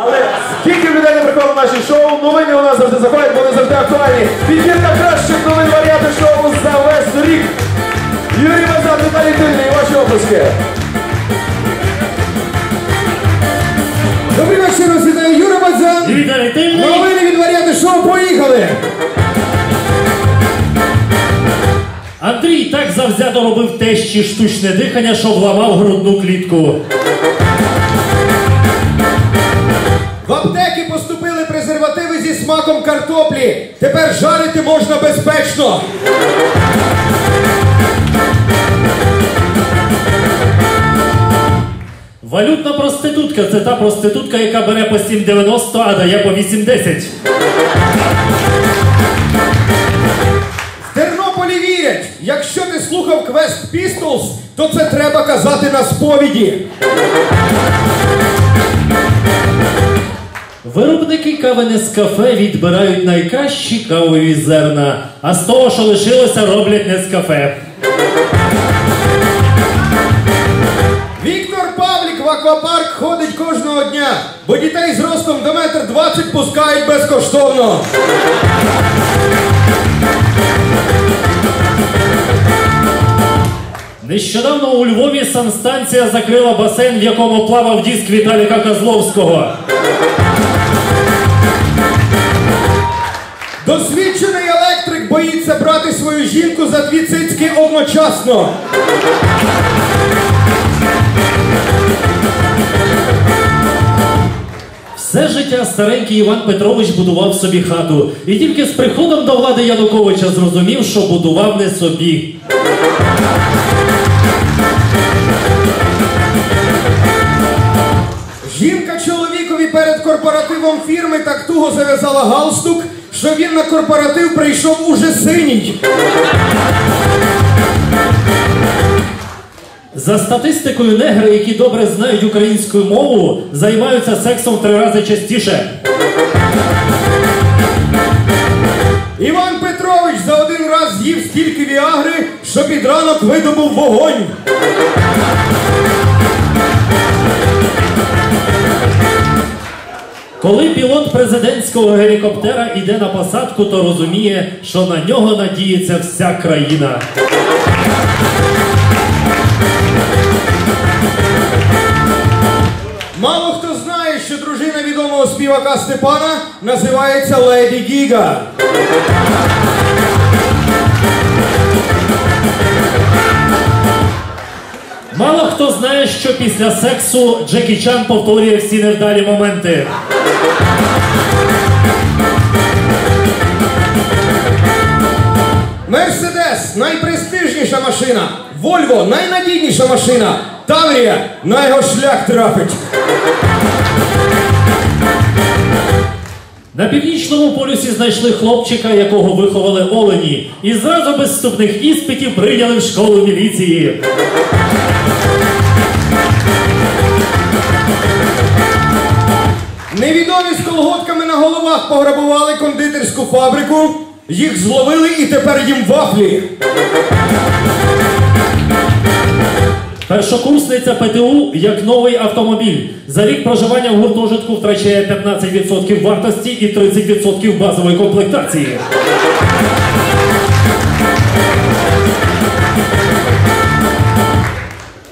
Але скільки людей не приходить на наші шоу, новини у нас завжди заходять, вони завжди актуальні. Підбірка кращих новин варіанти шоу за весь рік. Юрій Мазан, Віталій Тильний, ваші оплески. Добрий вечір, вас вітає Юра Бадзан. Віталій Тильний. Новини від варіанти шоу, поїхали! Андрій так завзято робив тещі штучне дихання, що вламав грудну клітку. Смаком картоплі. Тепер жарити можна безпечно. Валютна проститутка це та проститутка, яка бере по 7,90, а дає по 8,10. В Тернополі вірять, якщо ти слухав квест Pistols, то це треба казати на сповіді. Виробники кави Нескафе відбирають найкращі кавові зерна, а з того, що лишилося, роблять Нескафе. Віктор Павлік в аквапарк ходить кожного дня, бо дітей з ростом до метр двадцять пускають безкоштовно. Нещодавно у Львові санстанція закрила басейн, в якому плавав диск Віталіка Козловського. Одночасно. Все життя старенький Іван Петрович будував собі хату. І тільки з приходом до влади Януковича зрозумів, що будував не собі. Жінка чоловікові перед корпоративом фірми так туго зав'язала галстук, що він на корпоратив прийшов уже синій. За статистикою, негри, які добре знають українську мову, займаються сексом в три рази частіше. Іван Петрович за один раз з'їв стільки віагри, що під ранок видобув вогонь. Коли пілот президентського гелікоптера йде на посадку, то розуміє, що на нього надіється вся країна. Співака Степана називається Леді Гіга. Мало хто знає, що після сексу Джекі Чан повторює всі невдалі моменти. Мерседес найпрестижніша машина. Вольво найнадійніша машина. Таврія на його шлях трапить. На північному полюсі знайшли хлопчика, якого виховали олені, і зразу без вступних іспитів прийняли в школу міліції. Невідомі з колготками на головах пограбували кондитерську фабрику. Їх зловили і тепер їм вафлі. Першокурсниця ПТУ як новий автомобіль. За рік проживання в гуртожитку втрачає 15% вартості і 30% базової комплектації.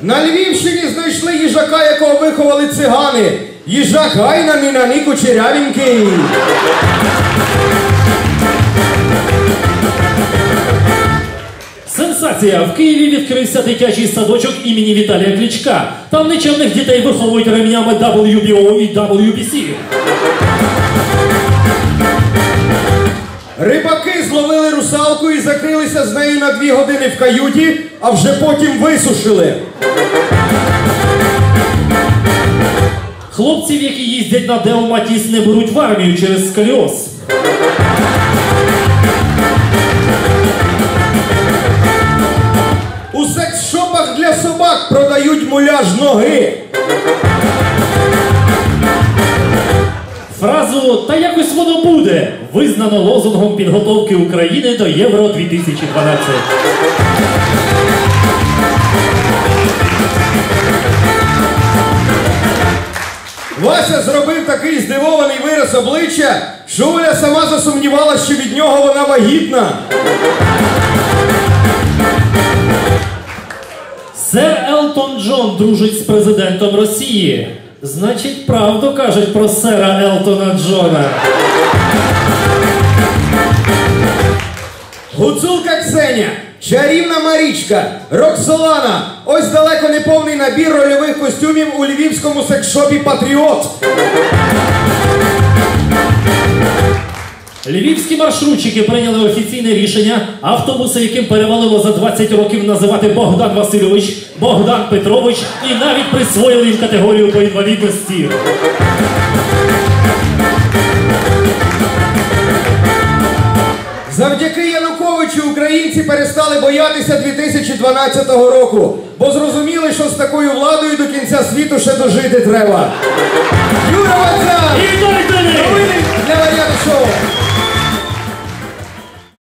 На Львівщині знайшли їжака, якого виховали цигани. Їжак гайна ні кучерявенький. Сенсація! В Києві відкрився дитячий садочок імені Віталія Кличка. Там нечемних дітей виховують ремнями WBO і WBC. Рибаки зловили русалку і закрилися з нею на дві години в каюті, а вже потім висушили. Хлопців, які їздять на Део Матіс, не беруть в армію через сколіоз. Муляж ноги. Фразу Та якось воно буде визнано лозунгом підготовки України до Євро 2012. Вася зробив такий здивований вираз обличчя, що Оля сама засумнівалася, що від нього вона вагітна. Сер Елтон Джон дружить з президентом Росії. Значить, правду кажуть про сера Елтона Джона. Гуцулка Ксеня, чарівна Марічка, Роксолана. Ось далеко не повний набір рольових костюмів у львівському секшопі Патріот. Львівські маршрутчики прийняли офіційне рішення автобуси, яким перевалило за 20 років називати Богдан Васильович, Богдан Петрович і навіть присвоїли їм категорію по інвалідності. Завдяки Януковичу українці перестали боятися 2012 року, бо зрозуміли, що з такою владою до кінця світу ще дожити треба. Юра Вацан! Новини для варіант шоу!